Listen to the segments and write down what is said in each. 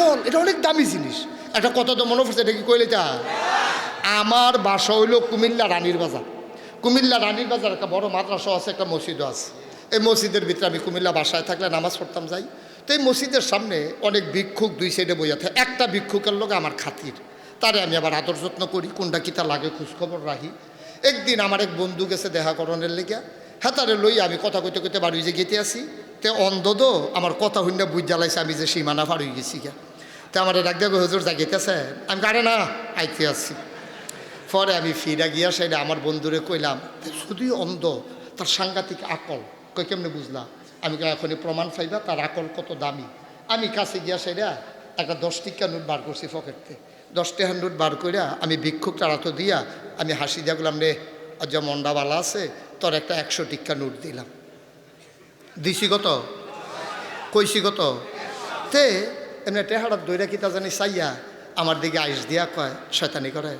আকল এটা অনেক দামি জিনিস। একটা কথা তো মনে পড়ছে, এটা কি কইলে তা আমার বাসা হইল কুমিল্লা রানীর বাজার। কুমিল্লা রানীর বাজার, একটা বড় মাদ্রাসা আছে, একটা মসজিদও আছে। এই মসজিদের ভিতরে আমি কুমিল্লা বাসায় থাকলে নামাজ পড়তাম যাই। তো এই মসজিদের সামনে অনেক ভিক্ষুক দুই সাইডে বইয়া থাকে। একটা ভিক্ষুকের লোক আমার খাতির। তারে আমি আবার আদর যত্ন করি, কোনটা কিতা লাগে খোঁজখবর রাখি। একদিন আমার এক বন্ধু গেছে দেখা করণের লেগে হ্যাঁ তারে লই আমি কথা কইতে কইতে বাড়ি যে গেতে আসি। তে অন্ধ আমার কথা হইনা বুঝ জ্বালাইছে আমি যে সীমানা পার হয়ে গেছি গা তে আমার ডাক দেবে হুজুর জাগিতেছে আমি গাড়ে না, আইতে আসছি। পরে আমি ফিরা গিয়া সেটা আমার বন্ধুরে কইলাম শুধুই অন্ধ, তার সাংঘাতিক আকল। কই, কেমনে বুঝলাম আমি এখনই প্রমাণ পাইবা, তার আকল কত দামি? আমি কাছে গিয়া সেটা একটা দশ টিকা নোট বার করছি পকেটতে দশ টাকা নোট বার কইরা আমি ভিক্ষুক তারা তো দিয়া আমি হাসি দিয়া গেলাম রে আজ মন্ডাবালা আছে, তোর একটা একশো টিকা নোট দিলাম। দিছি কত? কইছি কত? তে এমনি টেহাড়ার দইরা কিতা জানি চাইয়া আমার দিকে আইস দিয়া কয়, শয়তানি করে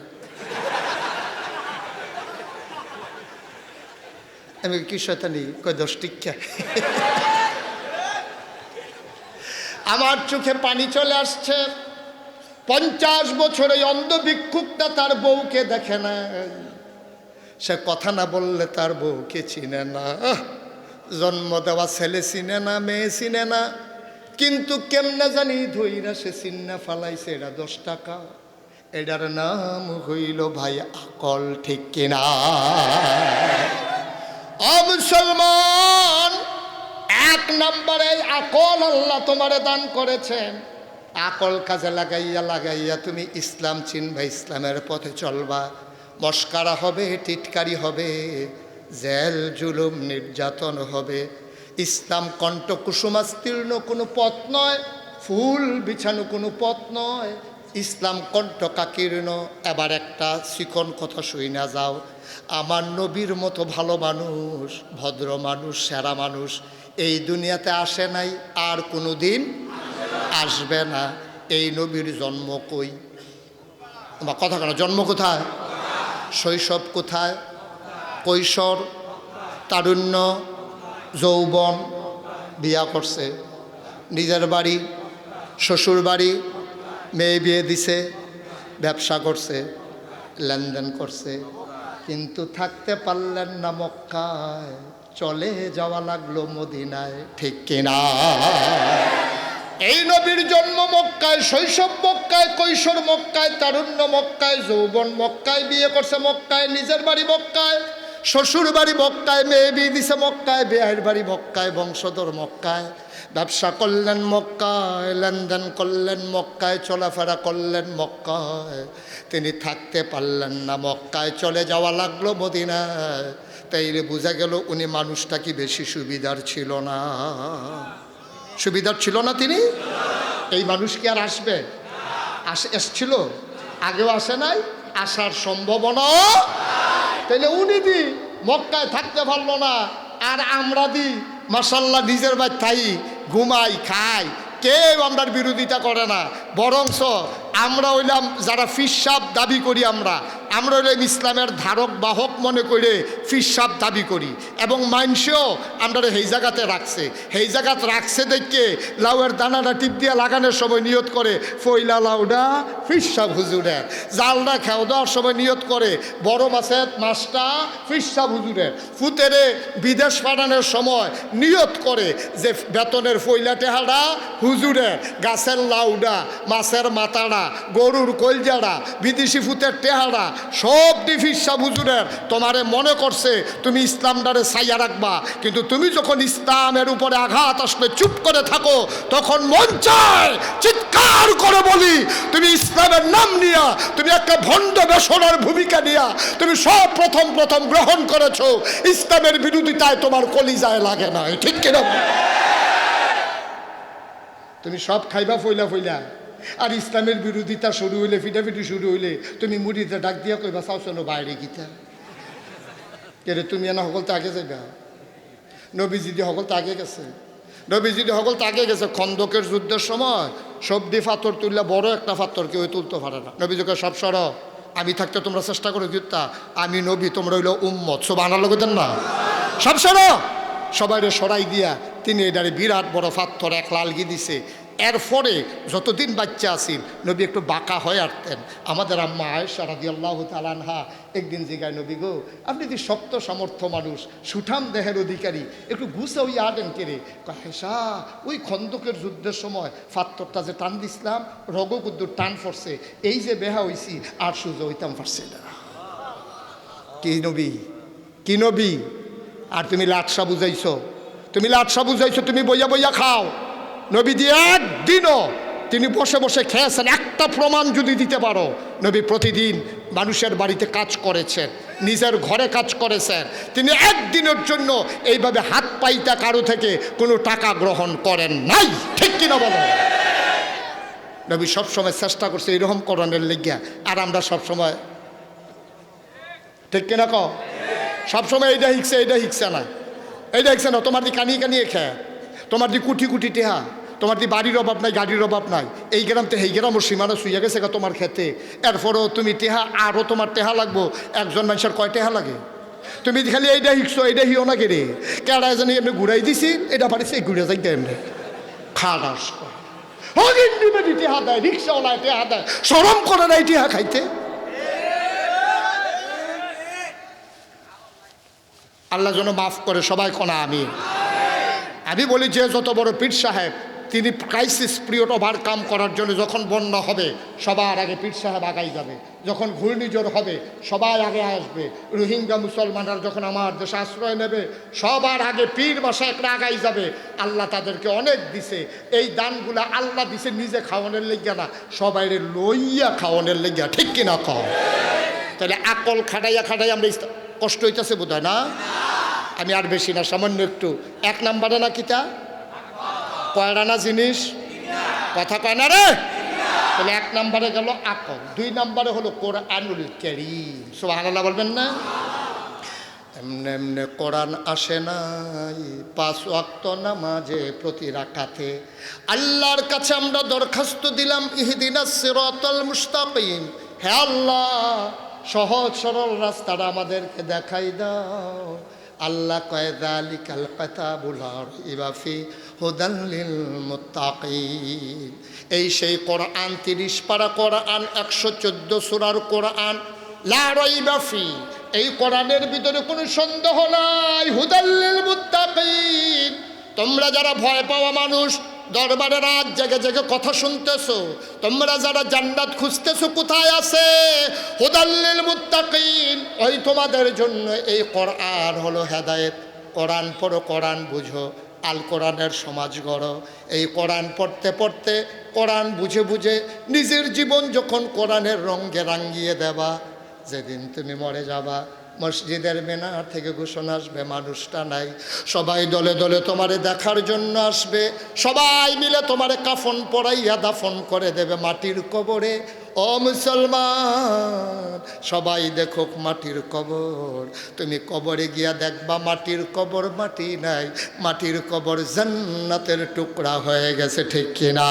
আমি কি শয়তানি? কয় দশ টিকা আমার চোখে পানি চলে আসছে। পঞ্চাশ বছরে অন্ধ ভিক্ষুকটা তার বউকে দেখে না। সে কথা না বললে তার বউকে চিনে না। জন্ম দেওয়া ছেলে চিনে না, মেয়ে চিনে না। কিন্তু কেমনে জানি ধইরা সে চিন্না ফালাইছে, এরা দশ টাকা। এটার নাম হইল ভাই আকল, ঠিক কিনা? মুসলমান, এক নম্বরে আকল আল্লাহ তোমারে দান করেছেন। আকল কাজে লাগাইয়া লাগাইয়া তুমি ইসলাম চিনবা, ইসলামের পথে চলবা। মস্কারা হবে, টিটকারি হবে, জেল, জুলুম, নির্যাতন হবে। ইসলাম কণ্ঠ কুসুমাস্তীর্ণ কোনো পথ নয়, ফুল বিছানো কোনো পথ নয়। ইসলাম কণ্ঠ কাকীর্ণ, এবার একটা শিকন কথা শুই না যাও। আমার নবীর মতো ভালো মানুষ, ভদ্র মানুষ, সেরা মানুষ এই দুনিয়াতে আসে নাই, আর কোনো দিন আসবে না। এই নবীর জন্ম কই? আমার কথা কেন, জন্ম কোথায়? শৈশব কোথায়? কৈশোর, তারুণ্য যৌবন বিয়া করছে। নিজের বাড়ি, শ্বশুর বাড়ি, মেয়ে বিয়ে দিছে, ব্যবসা করছে, লেনদেন করছে। কিন্তু থাকতে পারলেন না মক্কায়। চলে যাওয়া লাগল মদিনায়। ঠিক কিনা? এই নবীর জন্ম মক্কায়, শৈশব মক্কায়, কৈশোর মক্কায়, তারুণ্য মক্কায়, যৌবন মক্কায়, বিয়ে করছে মক্কায়, নিজের বাড়ি মক্কায়। শ্বশুর বাড়ি মক্কায়, মেয়ে বিয়ে দিছে মক্কায়, বিয়ের বাড়ি মক্কায়, বংশধর মক্কায়, ব্যবসা করলেন মক্কায়, লেনদেন করলেন মক্কায়, চলাফেরা করলেন মক্কায়। তিনি থাকতে পারলেন না, মক্কায় চলে যাওয়া লাগল মদিনায়। তাইলে বোঝা গেল উনি মানুষটা কি বেশি সুবিধার ছিল না। সুবিধার ছিল না তিনি? এই মানুষ কি আর আসবে? আস, এসছিল? আগেও আসে নাই? আসার সম্ভাবনা তাইলে উনি দি, মক্কায় থাকতে পারল না। আর আমরা দি মাসাল্লাহ নিজের বাড়ি থাই, ঘুমাই, খাই। কেউ আমরার বিরোধিতা করে না। বরংস আমরা হইলাম যারা ফিসাব দাবি করি আমরা। আমরা হইলাম ইসলামের ধারক বাহক মনে করে ফিসাব দাবি করি। এবং মাইনসেও আমরা সেই জায়গাতে রাখছে। সেই জায়গাতে রাখছে দেখে লাউয়ের দানাটা টিপ দিয়ে লাগানোর সময় নিয়ত করে, ফইলা লাউডা ফিসাব হুজুরের জালটা খেও দেওয়ার সময় নিয়ত করে, বড় মাছের মাছটা ফিসাব হুজুরের ফুতেরে বিদেশ পাঠানোর সময় নিয়ত করে যে বেতনের ফইলা টেহাটা হুজুরের গাছের লাউডা, মাছের মাথাড়া গরুর কলজাড়া, বিদেশি ফুতের টেহাড়া সব ডিফিসা হুজুরের তোমারে মনে করছে, তুমি ইসলামটারে সাইয়া রাখবা। কিন্তু তুমি যখন ইসলামের উপরে আঘাত আসলে চুপ করে থাকো, তখন মন চায় চিৎকার করে বলি, তুমি ইসলামের নাম নিয়া, তুমি একটা ভণ্ড বেসনের ভূমিকা নিয়া, তুমি সব প্রথম প্রথম গ্রহণ করেছ। ইসলামের বিরোধিতায় তোমার কলিজায় লাগে না, ঠিক কিনা? তুমি সব খাইবা, ফইলা ফইলা। আর ইসলামের বিরোধিতা শুরু হইলে, ফিটাফিটি শুরু হইলে, তুমি মুড়িতে ডাক দিয়া কইবা, চাও চলো বাইরে গীতা। কেরে, তুমি এনা সকল আগে যাইবা? নবীজিদি সকল আগে গেছে? নবীজিদি সকল আগে গেছে? খন্দকের যুদ্ধের সময় সবদি ফাতর তুললে বড় একটা ফাতর কেউ তুলতে পারে না। নবীজিকে সব সর, আমি থাকতে তোমরা চেষ্টা করো গীতা। আমি নবী, তোমরা হইল উম্মত। সব আনার লোক না? সব সর! সবাই সরাই দিয়া তিনি এটারে বিরাট বড় ফাত্তর এক লালগি দিছে। এরপরে যতদিন বাচ্চা আসিল নবী একটু বাঁকা হয়ে আসতেন। আমাদের আম্মা আয়েশা রাদি আল্লাহ তালানহা একদিন জিগায়, নবী গো, আপনি যে শক্ত সামর্থ্য মানুষ, সুঠাম দেহের অধিকারী, একটু ঘুষে ওই আটেন কেড়ে হেসা ওই খন্দকের যুদ্ধের সময় ফাত্তরটা যে টান দিছিলাম রগকুদ্দুর টান ফরছে এই যে বেহা হইছি, আর সুযোগ হইতাম পারছে না। কি নবী? কি নবী? আর তুমি লাটসা বুঝাইছো? তুমি লাটসা বুঝাইছো, তুমি বইয়া বইয়া খাও। নবী দিয়ে একদিনও তিনি বসে বসে খেয়েছেন, একটা প্রমাণ যদি দিতে পারো, নবী প্রতিদিন মানুষের বাড়িতে কাজ করেছেন, নিজের ঘরে কাজ করেছেন। তিনি একদিনের জন্য এইভাবে হাত পাইতা কারও থেকে কোনো টাকা গ্রহণ করেন নাই। ঠিক কিনা বলো? নবী সবসময় চেষ্টা করছে এরকম করণের লেগিয়া, আর আমরা সবসময় ঠিক কিনা কও? সবসময় এইটা হিকছে এইটা হিকছে না। এইটা হিকছে না, তোমার দি কানিয়ে কানিয়ে খেয়ে, তোমার দি কুটি কুটি টেহা। তোমার দি বাড়ির অভাব নাই, গাড়ির অভাব নাই। এই গ্রাম তো, এই গ্রাম সীমানা শুয়ে গেছে তোমার খেতে এরপরও তুমি টেহা, আরও তোমার টেহা লাগবো। একজন মানুষের কয় টেহা লাগে? তুমি খালি এইটা হিকছো এইটা হিও না কেড়ে কেডা জানি এমনি ঘুরাই দিছি? এটা পারিছে ঘুরে যাই এমনি। দেয় সরম করে নাই টেহা খাইতে? আল্লাহ যেন মাফ করে সবাই কোনা আমি আমি বলি যে, যত বড় পীর সাহেব তিনি ক্রাইসিস পিরিয়ড ওভারকাম করার জন্য যখন বন্যা হবে, সবার আগে পীর সাহেব আগাই যাবে। যখন ঘূর্ণিঝড় হবে, সবাই আগে আসবে। রোহিঙ্গা মুসলমানরা যখন আমার দেশে আশ্রয় নেবে, সবার আগে পীর একটা আগাই যাবে। আল্লাহ তাদেরকে অনেক দিছে। এই দানগুলো আল্লাহ দিছে নিজে খাওয়ানোর লেগিয়া না সবাই লইয়া খাওয়ানোর লেগিয়া। ঠিক কিনা খাও তাহলে আকল খাটাইয়া খাটাইয়া আমরা কষ্ট হইতেছে বোধ না? আমি আর বেশি না, সামান্য একটু। এক নাম্বারে না কিতা? কয়রানা জিনিস? কথা কয় না রে? তাহলে এক নাম্বারে গেল আকল, দুই নাম্বারে হলো কোরআনুল কেরিম। সুবহানাল্লাহ বলবেন না? এমনে এমনে কোরআন আসে নাই, পাঁচ ওয়াক্ত নামাজে প্রতি রাখাতে আল্লাহর কাছে আমরা দরখাস্ত দিলাম, ইহদিনা সিরাতাল মুস্তাকিম। হে আল্লাহ, সহজ সরল রাস্তাটা আমাদেরকে দেখাই দাও। আল্লাহ কয়দা লিকাল কাতাবুল ইবাফি হুদাল্লিল মুত্তাকিন। এই সেই কোরআন, তিরিশ পারা কোরআন, একশো চোদ্দ সুরার কোরআন লারই বাফি এই কোরআনের ভিতরে কোনো সন্দেহ নাই হুদাল্লিল মুত্তাকিন। তোমরা যারা ভয় পাওয়া মানুষ, দরবারে রাত জেগে জেগে কথা শুনতেছো, তোমরা যারা জান্নাত খুঁজতেছো কোথায় আছে হুদাল্লিল মুত্তাকিন। ওই তোমাদের জন্য এই কোরআন হলো হেদায়েত। কোরআন পড়ো, কোরআন বুঝো। আল কোরআনের সমাজ গড়। এই কোরআন পড়তে পড়তে কোরআন বুঝে বুঝে নিজের জীবন যখন কোরআনের রঙ্গে রাঙ্গিয়ে দেবা, যেদিন তুমি মরে যাবা মসজিদের মেনার থেকে ঘোষণা আসবে, মানুষটা নাই। সবাই দলে দলে তোমারে দেখার জন্য আসবে। সবাই মিলে তোমারে কাফন পরাইয়া দাফন করে দেবে মাটির কবরে। ও মুসলমান, সবাই দেখুক মাটির কবর। তুমি কবরে গিয়া দেখবা মাটির কবর মাটি নাই। মাটির কবর জান্নাতের টুকরা হয়ে গেছে, ঠিক কিনা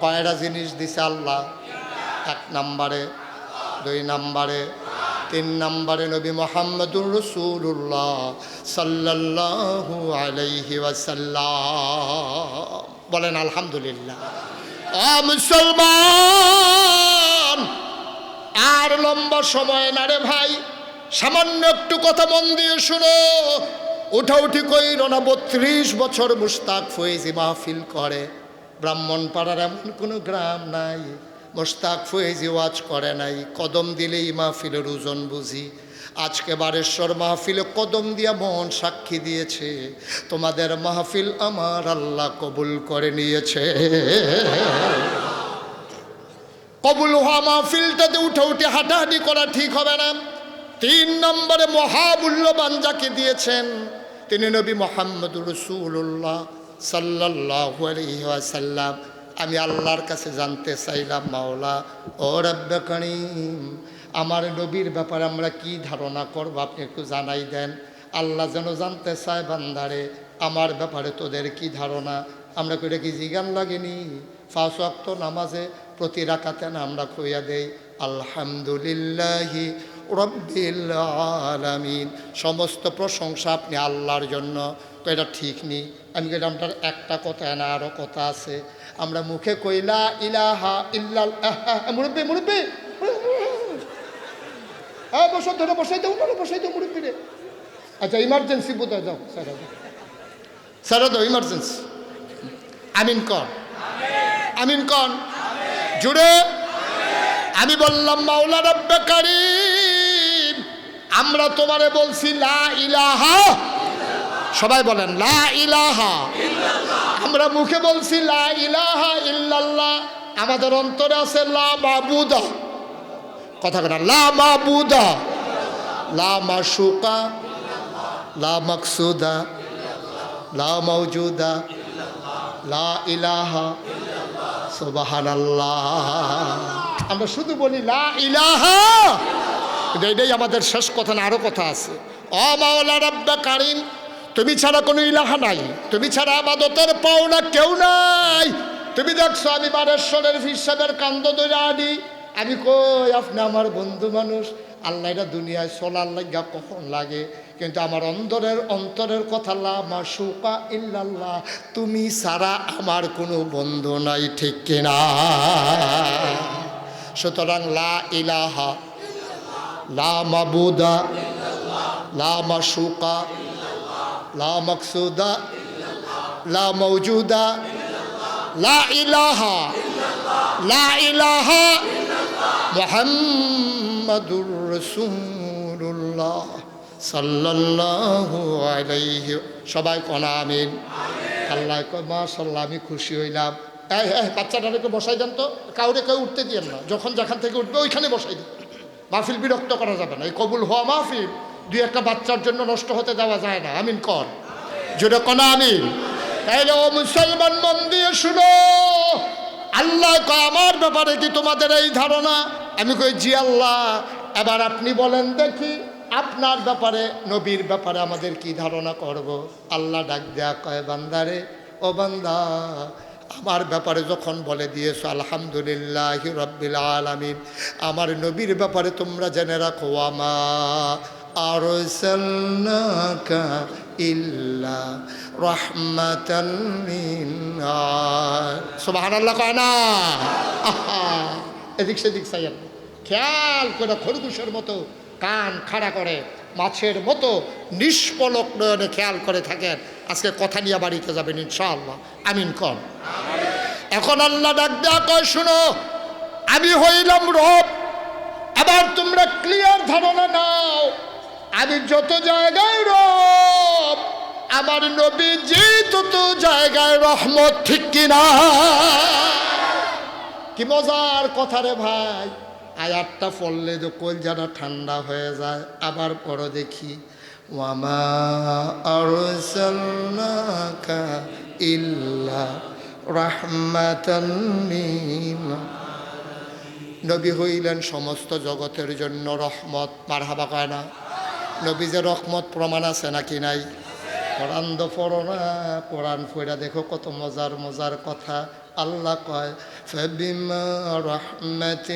কয়টা জিনিস দিছে আল্লাহ? এক নাম্বারে, দুই নাম্বারে তিন নাম্বারে নবী মোহাম্মদুর রসুল্লাহ সাল্লাল্লাহু আলাইহি ওয়াসাল্লাম। বলেন, আলহামদুলিল্লাহ। মুসলমান, আর লম্বা সময় না রে ভাই। সামান্য একটু কথা মন দিয়ে শুনো। উঠাউঠি কইর না, বত্রিশ বছর মুস্তাক ফয়েজি মাহফিল করে। ব্রাহ্মণ পাড়ার এমন কোনো গ্রাম নাই। মোস্তাক ফয়েজি ওয়াজ করে নাই, কদম দিলেই মাহফিলের ওজন বুঝি। আজকে বারেশ্বর মাহফিলে কদম দিয়া মন সাক্ষী দিয়েছে, তোমাদের মাহফিল আমার আল্লাহ কবুল করে নিয়েছে। কবুল হওয়া মাহফিলটাতে উঠে উঠে হাঁটাহাঁটি করা ঠিক হবে না। তিন নম্বরে মহামূল্যবান যাকে দিয়েছেন, তিনি নবী মোহাম্মদ রসুল্লাহ সাল্লাহ সাল্লাম আমি আল্লাহর কাছে জানতে চাইলাম, মাওলা, ও রব্বে করিম, আমার নবীর ব্যাপারে আমরা কি ধারণা করব? আপনি একটু জানাই দেন। আল্লাহ যেন জানতে চায় বান্দারে, আমার ব্যাপারে তোদের কি ধারণা? আমরা করে কি জিগান লাগেনি? ফাঁস নামাজে প্রতি রাখাতে না আমরা খুইয়া দেই। আলহামদুলিল্লাহি রব্বিল আলামিন। সমস্ত প্রশংসা আপনি আল্লাহর জন্য। তো এটা ঠিক নেই। আমি গেলাম তার একটা কথা না আরও কথা আছে। আমরা মুখে কইলা ইলাহা ইল্লাল মুরব্বী মুরব্বী। হ্যাঁ বসো, ধরে বসাই দাও না বসাই দাও, মুরব্বী রে। আচ্ছা ইমার্জেন্সি বোধহয় যাও স্যার স্যার দাও ইমার্জেন্সি আমিন কর আমিন কন। জুড়ে। আমি বললাম, মাওলা রব্বে কারিম। আমরা তোমারে বলছি লা ইলাহা। সবাই বলেন, লা ইলাহা। আমরা মুখে বলছি লা ইলাহা ইল্লাল্লাহ। আমাদের অন্তরে আছে লা মাবুদা। কথা কথা লা মাবুদা। লা মাশুকা। লা মাকসুদা। লা মৌজুদা লা ইলাহা। সুবহানাল্লাহ। আমরা শুধু বলি লা ইলাহা। এটাই আমাদের শেষ কথা না আরও কথা আছে। অ, মাওলা রাব্বা কারিম, তুমি ছাড়া কোনো ইলাহা নাই, তুমি ছাড়া আমাদতের পাওনা কেউ নাই। তুমি দেখছ আমি বারেশ্বরের হিসাবের কান্দ ধরে আনি। আমি কই, আপনি আমার বন্ধু মানুষ। আল্লাহ এটা দুনিয়ায় চলার লাগা কখন লাগে? কিন্তু আমার অন্তরের অন্তরের কথা মাসুকা ইল্লাল্লাহ, তুমি ছাড়া আমার কোনো বন্ধু নাই, ঠিক কিনা? সুতরাং লা ইলাহা লা মাবুদা, লা মাসুকা লা মকসুদা, লা মৌজুদা লা ইলাহা লা ইলাহা মোহাম্মদুর রসুল্লাহ সাল্লাল্লাহু আলাইহি, সবাই কনা আমিন। আল্লাহ মাশাল্লাহ আমি খুশি হইলাম। বাচ্চাটাকে বসাই দেন তো। কাউরে কেউ উঠতে দিয়েন না। যখন যেখান থেকে উঠবে, ওইখানে বসাই দিন। মাহফিল বিরক্ত করা যাবে না। এই কবুল হওয়া মাহফিল দুই একটা বাচ্চার জন্য নষ্ট হতে দেওয়া যায় না। আমিন কর। জোরে কনা আমিন। তাইলে ও মুসলমান মন দিয়ে শুনো। আল্লাহ আমার ব্যাপারে কি তোমাদের এই ধারণা? আমি কই, জি আল্লাহ, এবার আপনি বলেন দেখি আপনার ব্যাপারে, নবীর ব্যাপারে আমাদের কি ধারণা করব? আল্লাহ ডাক দেয়া কয়, বান্দারে, ও বান্দা আমার ব্যাপারে যখন বলে দিয়েছ আলহামদুলিল্লাহ রব্বিল আলামিন আমার নবীর ব্যাপারে তোমরা জেনে রাখো আমা আর ইল্লা রহমাতাল সুবাহান আল্লাহ কয় না। আহা, এদিক সেদিক চাইয়েন না। খেয়াল করে খরগোশের মতো কান খাড়া করে। মাছের মতো নিষ্পলক নয়নে খেয়াল করে থাকেন। আজকে কথা নিয়ে বাড়িতে যাবেন ইনশাআল্লাহ। আমিন কন। এখন আল্লাহ ডাক দেয়া কয়, শুনো, আমি হইলাম রব। এবার তোমরা ক্লিয়ার ধারণা নাও। আমি যত জায়গায় রব, আমার নবী যে তত জায়গায় রহমত ঠিক কিনা? কি মজার কথা রে ভাই। আয়াতটা পড়লে তো কলজাটা ঠান্ডা হয়ে যায়, আবার পড়ো দেখি। ইল্লা নবী হইলেন সমস্ত জগতের জন্য রহমত। মারহাবা কয় না? নবী যে রহমত প্রমাণ আছে নাকি নাই? কোরআন তো পড়ো না, কোরআন ফইরা দেখো কত মজার মজার কথা। আল্লাহ কয় فبما رحمة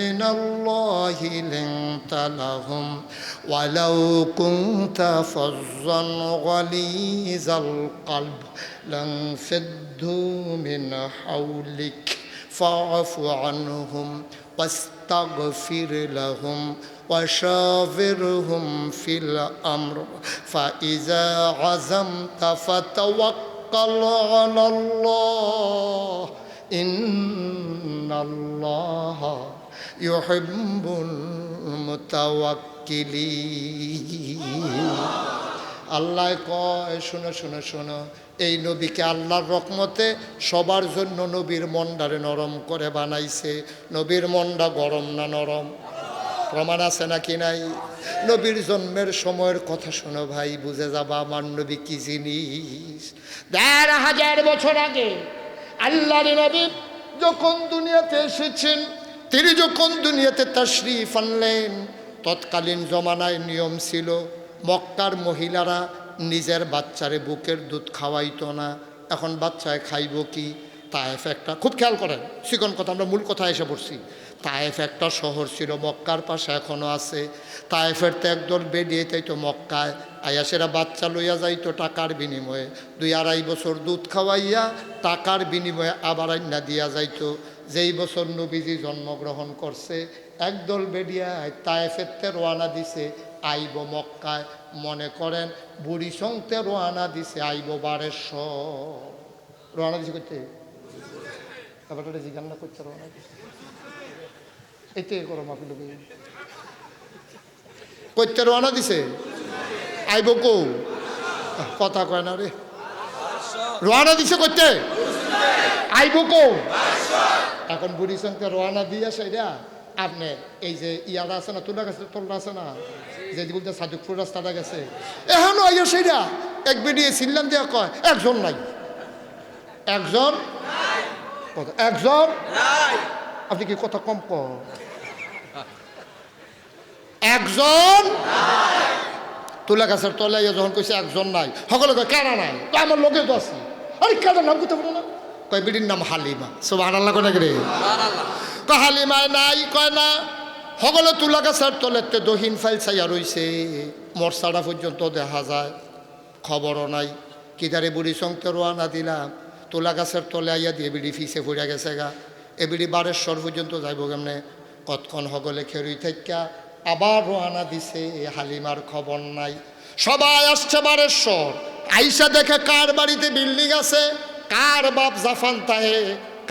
من الله لنت لهم ولو كنت فظا غليظ القلب لانفضوا من حولك فاعف عنهم واستغفر لهم وشاورهم في الأمر فإذا عزمت فتوكل على الله إن الله يحب المتوكلين আল্লাহ কয় শোনো শোনো শোনো এই নবীকে আল্লাহর রকমতে সবার জন্য নবীর মনটারে নরম করে বানাইছে নবীর মনটা গরম না নরম প্রমাণ আছে নাকি নাই নবীর জন্মের সময়ের কথা শোনো ভাই, বুঝে যাবা আমার নবী কি জিনিস। দেড় হাজার বছর আগে আল্লাহর নবী যখন দুনিয়াতে এসেছেন, তিনি যখন দুনিয়াতে তশরিফ আনলেন, তৎকালীন জমানায় নিয়ম ছিল, মক্কার মহিলারা নিজের বাচ্চারে বুকের দুধ খাওয়াইতো না। এখন বাচ্চায় খাইব কি? তায়েফ একটা খুব খেয়াল করেন চিকন কথা, আমরা মূল কথা এসে পড়ছি। তায়েফ একটা শহর ছিল, মক্কার পাশে এখনও আছে। তায়েফের তো একদল বেরিয়ে তাই তো মক্কায় আয়াসেরা বাচ্চা লইয়া যাইতো টাকার বিনিময়ে। দুই আড়াই বছর দুধ খাওয়াইয়া টাকার বিনিময়ে আবার আইনা দিয়া যাইতো। যেই বছর নবীজি জন্মগ্রহণ করছে, একদল বেডিয়ায় তায়েফেরতে রোয়ানা দিছে, আইব মক্কায়। মনে করেন, বুড়ি সঙ্গতে রোয়ানা দিছে, আইব বারেশ্বর। রোয়ানা দিছে করতে ব্যাপারটা জিজ্ঞাসা করতে রোয়ানা দিছে। এতে করো মাপিল করতে রোয়ানা দিছে? আইব কৌ কথা কয় না রে। রোয়ানা দিছে করতে আইব কৌ এখন বুড়ি সঙ্গে রোয়ানা দিয়ে সেটা আপনি এই যে ইয়ারা আছে না তোলা গেছে তোলা আছে না? যে বলতে সাজুকপুর রাস্তাটা গেছে। এখনও আইয়া সেটা এক বেরিয়ে ছিলাম দিয়ে কয় একজন নাই। একজন? একজন? আপনি কি কথা কম কম একজন তুলা গাছের তলে ইয়ে যখন কইছে একজন নাই সকলে কয় কেনা নাই? তো আমার লোকে তো আছে। আরে কেনার নাম করতে পারো না? কয় বিডির নাম হালিমা। সব আনাল্লা কোনে রে? কয় হালিমায় নাই। কয় না। সকলে তুলা গাছের তলেতে দহিন ফাইল চাইয়া রইছে মরসাটা পর্যন্ত দেখা যায় খবরও নাই। কিদারে বুড়ি সঙ্গে রোয়ানা দিলাম। তুলা গাছের তলে আইয়া দিয়ে বিড়ি ফিসে ফুড়া গেছে গা। এ বিড়ি বারেশ্বর পর্যন্ত যাইব কেমনে? কতক্ষণ সকলে খেরুই থাকা আবার রোয়ানা দিছে, এ হালিমার খবর নাই। সবাই আসছে বারেশ্বর। আইসা দেখে কার বাড়িতে বিল্ডিং আছে? কার বাপ জাফান থাহে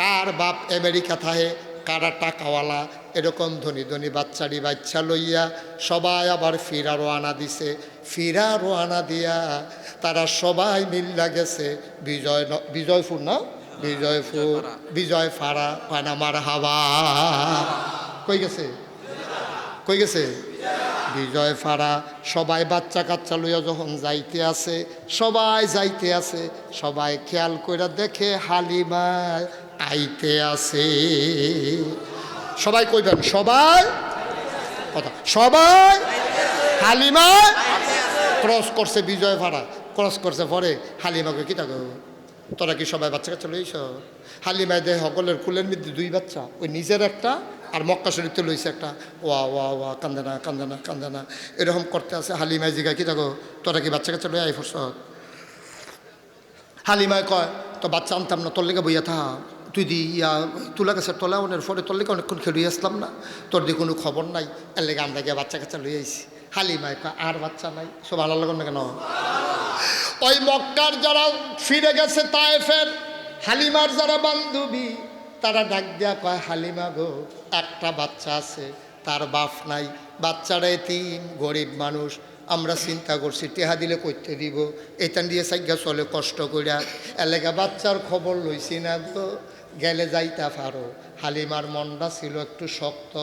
কার বাপ আমেরিকা থাহে কারা টাকাওয়ালা? এরকম ধনী ধনী বাচ্চারি বাচ্চা লইয়া সবাই আবার ফিরা রোয়ানা দিছে। ফিরা রোয়ানা দিয়া তারা সবাই মিল্লা গেছে। বিজয় বিজয়পুর না? বিজয়পুর বিজয় ফাড়া পানামার হাওয়া। কই গেছে? কই গেছে? বিজয় ফাড়া সবাই বাচ্চা কাচ্চা লইয়া যখন যাইতে আছে, সবাই যাইতে আছে, সবাই খেয়াল কইরা দেখে হালিমা আইতে আছে। সবাই কইবেন, সবাই? কথা, সবাই? হালিমা? ক্রস করছে বিজয় ফাড়া ক্রস করছে পরে হালিমাকে কি থাকো তোরা কি সবাই বাচ্চা কাচ্চা লইছ? হালিমায় দেহ সকলের কুলের মধ্যে দুই বাচ্চা। ওই নিজের একটা আর মক্কা শরীফতে লইছে একটা। ওয়া ওয়া ওয়া কান্দানা কান্দানা কান্দে না কান্দে না। এরকম করতে আছে হালিমায় জিগায়। কি থাকো তোরা কি বাচ্চা কাচ্চা লই আই ফরস হালিমায় কয়, তো বাচ্চা আনতাম না, তোর লেগে বইয়া থা। তুই দি ইয়া, তুলা গাছের তোলা ওনের পরে তোর লেগে অনেকক্ষণ খেলিয়ে আসলাম না। তোর দিয়ে কোনো খবর নাই। এর লেগে আমরা গিয়ে বাচ্চা কাচ্চা লই আইছি। হালিমায় কয়, আর বাচ্চা নাই। সব আলাদা কেন? ওই মক্কার যারা ফিরে গেছে তায়েফের, হালিমার যারা বান্ধবী, তারা ডাক দেয়া কয়, হালিমা গো, একটা বাচ্চা আছে, তার বাপ নাই বাচ্চারা তিন গরিব মানুষ, আমরা চিন্তা করছি, টেহা দিলে করতে দিব এখান দিয়ে সাইগা চলে কষ্ট করিয়া এলাকা বাচ্চার খবর লইছি না গো, গেলে যাইতা পারো। হালিমার মনটা ছিল একটু শক্ত,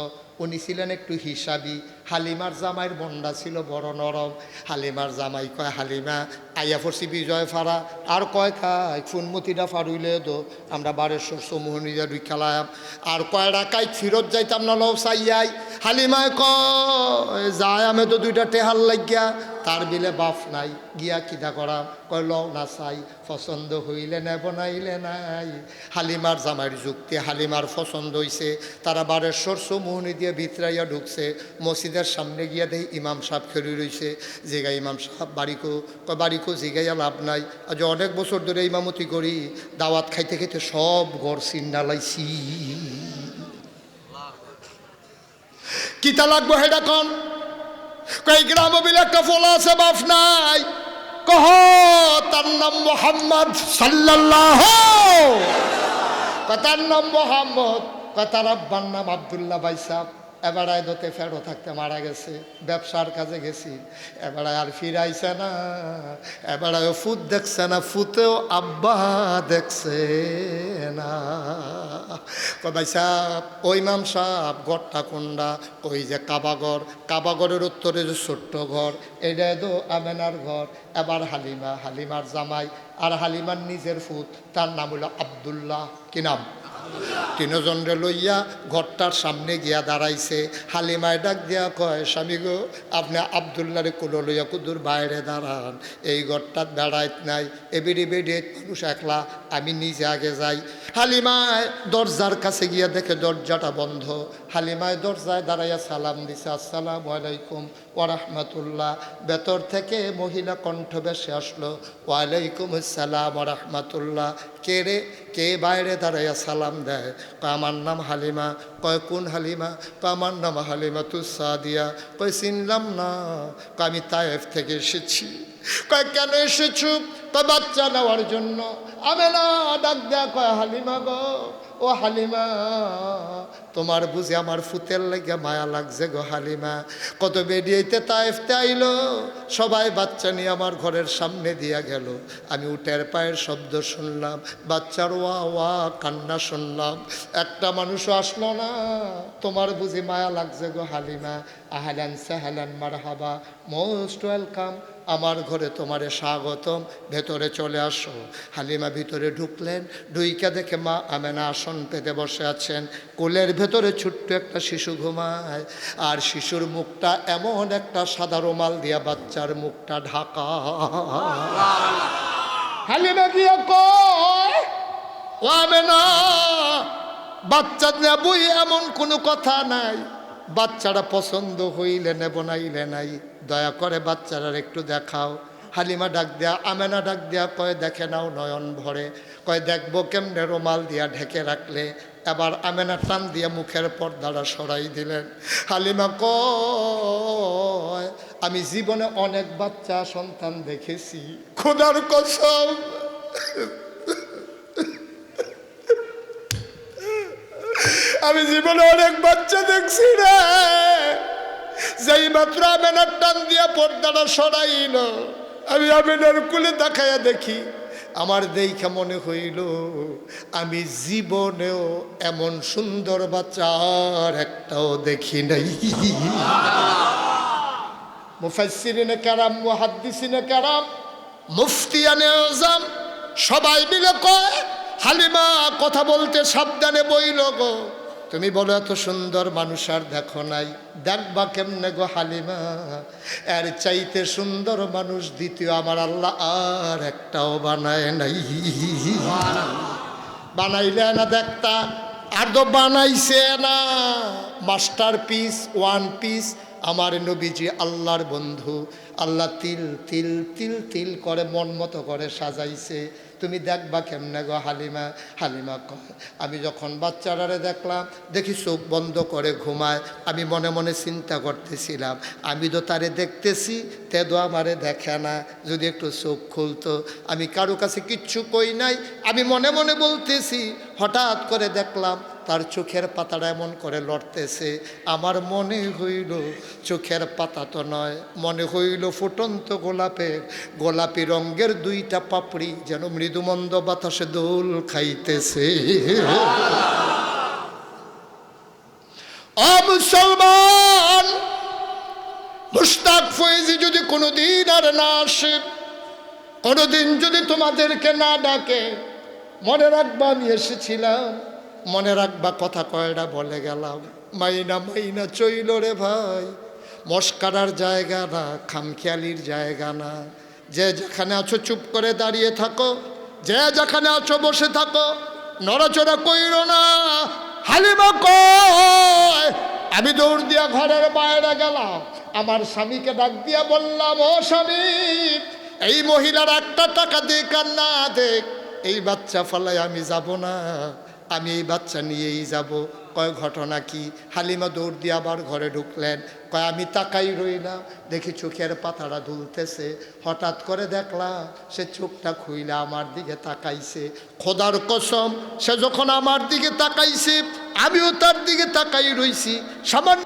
উনি ছিলেন একটু হিসাবি। হালিমার জামাইয়ের মনটা ছিল বড় নরম। হালিমার জামাই কয়, হালিমা, আইয়া পড়ছি বিজয় ফাড়া, আর কয় খাই ফুনমতিটা ফাড়ুইলে দো, আমরা বারেশ্বর সমুহনিয়া দুই খেলাম আর কয় রাখাই ফিরত যাইতাম না লও চাইয়াই হালিমায় কয়, যায় আমি তো দুইটা টেহাল লাগিয়া তার বিলে বাপ নাই। গিয়া কিতা করাম কয় লও না চাই পছন্দ হইলে নেব বনাইলে নাই। হালিমার জামাইয়ের যুক্তি হালিমার পছন্দ হইছে তারা বারেশ্বর সমুহনি দিয়ে ভিতরাইয়া ঢুকছে। মসজিদের সামনে গিয়া দেই ইমাম সাহেব খেলি রইছে জিগা ইমাম সাহেব বাড়িকো কয় বাড়িকো জিগাইয়া লাভ নাই। আজ অনেক বছর ধরে ইমামতি করি দাওয়াত খাইতে খাইতে সব ঘর চিন্নালাইছি কিতা লাগবো হেডা কন? কই গ্রাম বিলে একটা ফোলা আছে, বাপ নাই। কহ, তার নাম মোহাম্মদ সাল্লাল্লাহ। তার নাম মোহাম্মদ। তার আব্বার নাম আবদুল্লাহ ভাই সাহ এবারায় দোতে ফেরো থাকতে মারা গেছে, ব্যবসার কাজে গেছি। এবারায় আর ফিরাইছে না এবারায় ফুত দেখছে না ফুতেও আব্বা দেখছে না। কয় ভাই সাহ ওই মাম সাহ গড়টা কোনটা ওই যে কাবাগর, কাবাগরের উত্তরে যে ছোট্ট ঘর, এটা তো আমেনার ঘর। এবার হালিমা, হালিমার জামাই আর হালিমার নিজের ফুত তার নাম হলো আবদুল্লাহ। কি নাম? তিনজনরে লইয়া ঘরটার সামনে গিয়া দাঁড়াইছে। হালিমায় ডাক দিয়া কয়, স্বামী গো, আপনি আবদুল্লারে কুলো লইয়া কুদুর বাইরে দাঁড়ান। এই ঘরটার দাঁড়াইত নাই। এবিডি বেডে মানুষ একলা আমি নিজে আগে যাই। হালিমায় দরজার কাছে গিয়ে দেখে দরজাটা বন্ধ। হালিমায় দরজায় দাঁড়াইয়া সালাম দিছে, আসসালামু আলাইকুম ওরহমতুল্লাহ ভেতর থেকে মহিলা কণ্ঠ বেশে আসলো, ওয়ালাইকুম আসসালাম রহমতুল্লাহ কে রে? কে বাইরে দাঁড়াইয়া সালাম দেয়? আমার নাম হালিমা। কয়, কোন হালিমা? আমার নাম হালিমা তু সাদিয়া। কয়, চিনলাম না। আমি তায়েফ থেকে এসেছি। কয়, কেন এসেছু? কয়, বাচ্চা নেওয়ার জন্য। আমি না ডাক দেয়া কয়, হালিমা গো, ও হালিমা, তোমার বুঝে আমার ফুতের লেগে মায়া লাগছে গো হালিমা। কত বেরিয়েতে তাইফতে আইলো, সবাই বাচ্চা নিয়ে আমার ঘরের সামনে দিয়া গেল। আমি উটের পায়ের শব্দ শুনলাম, বাচ্চার ওয়া ওয়া কান্না শুনলাম। একটা মানুষও আসলো না, তোমার বুঝি মায়া লাগছে গো হালিমা। আহলান সাহালান মারহাবা, মোস্ট ওয়েলকাম আমার ঘরে তোমারে স্বাগতম, ভেতরে চলে আসো। হালিমা ভিতরে ঢুকলেন, ঢুইকা দেখে মা আমেনা আসন পেতে বসে আছেন। কোলের ভেতরে ছোট্ট একটা শিশু ঘুমায়, আর শিশুর মুখটা এমন একটা সাদা রুমাল দিয়া বাচ্চার মুখটা ঢাকা। হালিমা গিয়া কয়, ও আমেনা, বাচ্চা নেবই এমন কোনো কথা নাই। বাচ্চারা পছন্দ হইলে নেব নাইলে নাই। দয়া করে বাচ্চারার একটু দেখাও। হালিমা ডাক দেয়া, আমেনা ডাক দেয়া কয়, দেখে নাও নয়ন ভরে। কয়, দেখব কেমনে রুমাল দিয়া ঢেকে রাখলে। এবার আমেনা টান দিয়ে মুখের পর্দাটা সরাই দিলেন। হালিমা কয়, আমি জীবনে অনেক বাচ্চা সন্তান দেখেছি। খোদার কসম! আমি জীবনে অনেক বাচ্চা দেখছি রে। যেই মাত্র আমেনার টান দিয়া পর্দাটা সরাইল, আমি আমেনার কুলে দেখাইয়া দেখি, আমার দেখা মনে হইল, আমি জীবনেও এমন সুন্দর বাচ্চা আর একটাও দেখি নাই। মুফাসসিরিনে কারাম, মুহাদ্দিসিনে কারাম, মুফতিয়ানে আজম, সবাই মিলে কয়, হালিমা কথা বলতে সাবধানে বইল গো। তুমি বলো এত সুন্দর মানুষ আর দেখো নাই। দেখবা কেমনে গো হালিমা? এর চাইতে সুন্দর মানুষ দ্বিতীয় আমার আল্লাহ আর একটাও বানায় নাই। বানাইলে না দেখতা আর তো বানাইছে না। মাস্টার পিস ওয়ান পিস, আমার নবীজি আল্লাহর বন্ধু। আল্লাহ তিল তিল তিল তিল করে মন মতো করে সাজাইছে। তুমি দেখবা কেমনে গো হালিমা হালিমা কয় আমি যখন বাচ্চারারে দেখলাম, দেখি চোখ বন্ধ করে ঘুমায়, আমি মনে মনে চিন্তা করতেছিলাম। আমি তো তারে দেখতেছি, তে তো আমারে দেখে না। যদি একটু চোখ খুলতো, আমি কারও কাছে কিচ্ছু কই নাই। আমি মনে মনে বলতেছি, হঠাৎ করে দেখলাম তার চোখের পাতাটা এমন করে লড়তেছে। আমার মনে হইল চোখের পাতা তো নয়, মনে হইল ফুটন্ত গোলাপের গোলাপি রঙ্গের দুইটা পাপড়ি যেন মৃদুমন্দ বাতাসে দোল খাইতেছে। মুসলমান মুস্তাক ফয়েজি যদি কোনোদিন আর না আসে, কোনোদিন যদি তোমাদেরকে না ডাকে, মনে রাখবা আমি এসেছিলাম। মনে রাখবা কথা কয়টা বলে গেলাম। মাইনা মাইনা চইল রে ভাই, মস্কারার জায়গা না, খামখেয়ালির জায়গা না। যে যেখানে আছো চুপ করে দাঁড়িয়ে থাকো, যে যেখানে আছো বসে থাকো, নড়াচড়া কইর না। হালিমা কয়, আমি দৌড় দিয়া ঘরের বাইরে গেলাম, আমার স্বামীকে ডাক দিয়া বললাম, ও স্বামী, এই মহিলার একটা টাকা দিক আর না দেখ এই বাচ্চা ফলাই আমি যাব না। আমি এই বাচ্চা নিয়েই যাব। কয় ঘটনা কি? হালিমা দৌড় দিয়ে আবার ঘরে ঢুকলেন। কয়, আমি তাকাই রইলাম দেখি চোখের পাতাটা ধুলতেছে হঠাৎ করে দেখলাম সে চোখটা খুইলা আমার দিকে তাকাইছে। খোদার কসম, সে যখন আমার দিকে তাকাইছে, আমিও তার দিকে তাকাই রইছি। সামান্য